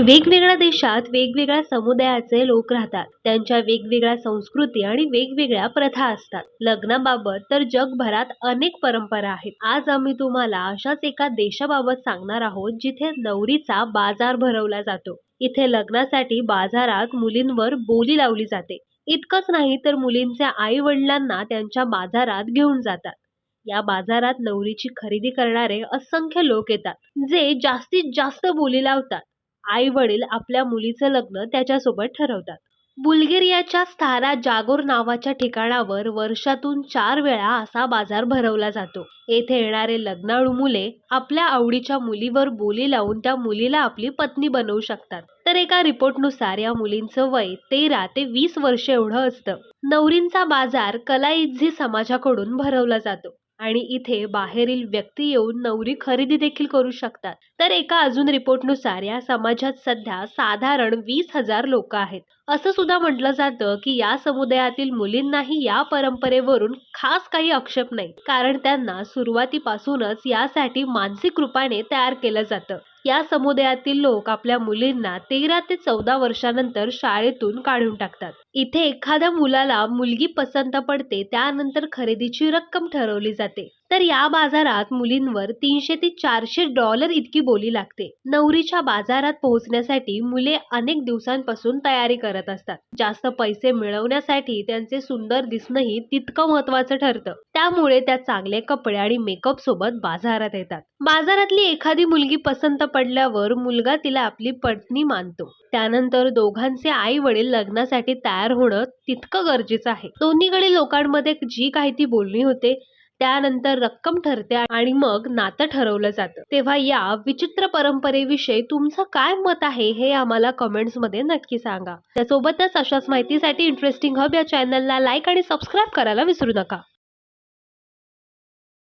वेगवेगळ्या देशात वेगवेगळ्या समुदायाचे लोक राहतात. त्यांच्या वेगवेगळ्या संस्कृती आणि वेगवेगळ्या प्रथा असतात. लग्नाबाबत तर जगभरात अनेक परंपरा आहेत. आज आम्ही तुम्हाला अशाच एका देशाबाबत सांगणार आहोत जिथे नवरीचा बाजार भरवला जातो. इथे लग्नासाठी बाजारात मुलींवर बोली लावली जाते. इतकंच नाही तर मुलींच्या आई वडिलांना त्यांच्या बाजारात घेऊन जातात. या बाजारात नवरीची खरेदी करणारे असंख्य लोक येतात जे जास्तीत जास्त बोली लावतात. आई वडील आपल्या मुलीचं लग्न त्याच्यासोबत ठरवतात. बुल्गेरियाच्या स्थारा जागोर नावाच्या ठिकाणावर वर्षातून चार वेळा असा बाजार भरवला जातो. येथे येणारे लग्नाळू मुले आपल्या आवडीच्या मुलीवर बोली लावून त्या मुलीला आपली पत्नी बनवू शकतात. तर एका रिपोर्टनुसार या मुलींचं वय तेरा ते वीस वर्ष एवढं असतं. नवरींचा बाजार कलाइझी समाजाकडून भरवला जातो. आणि इथे बाहेरील व्यक्ती येऊन नवरी खरेदी देखील करू शकतात. तर एका अजून रिपोर्टनुसार या समाजात सध्या साधारण वीस हजार लोक आहेत. असं सुद्धा म्हटलं जातं की या समुदायातील मुलींनाही या परंपरेवरून खास काही आक्षेप नाही. कारण त्यांना सुरुवातीपासूनच यासाठी मानसिक रूपाने तयार केलं जातं. या समुदायातील लोक आपल्या मुलींना तेरा ते चौदा वर्षानंतर शाळेतून काढून टाकतात. इथे एखाद्या मुलाला मुलगी पसंत पडते त्यानंतर खरेदीची रक्कम ठरवली जाते. तर या बाजारात मुलींवर तीनशे ते चारशे डॉलर इतकी बोली लागते. नवरीच्या बाजारात पोहोचण्यासाठी मुले अनेक दिवसांपासून तयारी करत असतात. जास्त पैसे मिळवण्यासाठी त्यांचे सुंदर दिसणंही तितकं महत्वाचं ठरतं. त्यामुळे त्या चांगले कपडे आणि मेकअप सोबत बाजारात येतात. बाजारातली एखादी मुलगी पसंत पडल्यावर मुलगा तिला आपली पत्नी मानतो. त्यानंतर दोघांचे आई वडील लग्नासाठी तयार होणं तितकं गरजेचं आहे. दोन्हीकडे लोकांमध्ये जी काही ती बोलणी होते त्यानंतर रक्कम ठरते आणि मग नातं ठरवलं जातं. तेव्हा या विचित्र परंपरेविषयी तुमचं काय मत आहे हे आम्हाला कमेंट्समध्ये नक्की सांगा. त्यासोबतच अशाच माहितीसाठी इंटरेस्टिंग हब या चॅनलला लाईक आणि सबस्क्राईब करायला विसरू नका.